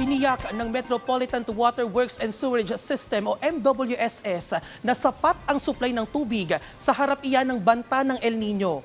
Tiniyak ng Metropolitan Water Works and Sewerage System o MWSS na sapat ang supply ng tubig sa harap iyan ng banta ng El Nino.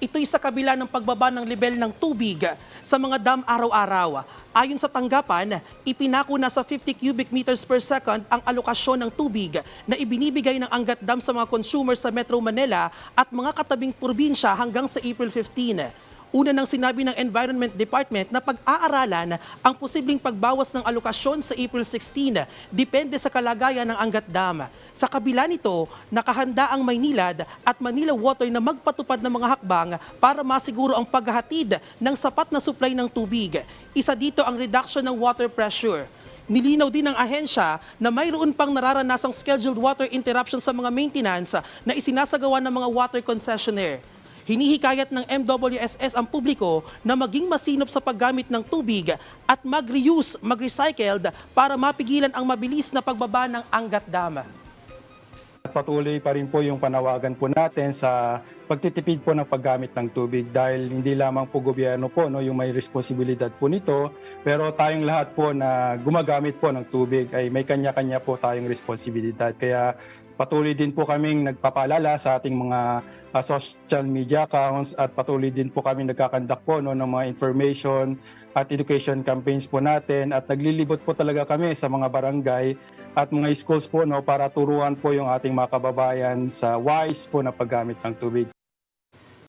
Ito'y sa kabila ng pagbaba ng level ng tubig sa mga dam araw-araw. Ayon sa tanggapan, ipinako na sa 50 cubic meters per second ang alokasyon ng tubig na ibinibigay ng Angat Dam sa mga consumers sa Metro Manila at mga katabing probinsya hanggang sa April 15. Una nang sinabi ng Environment Department na pag-aaralan ang posibleng pagbawas ng alokasyon sa April 16, depende sa kalagayan ng Angat Dam. Sa kabila nito, nakahanda ang Maynilad at Manila Water na magpatupad ng mga hakbang para masiguro ang paghahatid ng sapat na supply ng tubig. Isa dito ang reduction ng water pressure. Nilinaw din ng ahensya na mayroon pang nararanasang scheduled water interruption sa mga maintenance na isinasagawa ng mga water concessionaire. Hinihikayat ng MWSS ang publiko na maging masinop sa paggamit ng tubig at mag-reuse, mag-recycled para mapigilan ang mabilis na pagbaba ng Angat Dam. Patuloy pa rin po yung panawagan po natin sa pagtitipid po ng paggamit ng tubig dahil hindi lamang po gobyerno po no, yung may responsibilidad po nito, pero tayong lahat po na gumagamit po ng tubig ay may kanya-kanya po tayong responsibilidad. Kaya patuloy din po kaming nagpapaalala sa ating mga uh, social media accounts at patuloy din po kami nagkakandak po no, ng mga information at education campaigns po natin at naglilibot po talaga kami sa mga barangay at mga schools po no para turuan po yung ating mga kababayan sa wise po na paggamit ng tubig.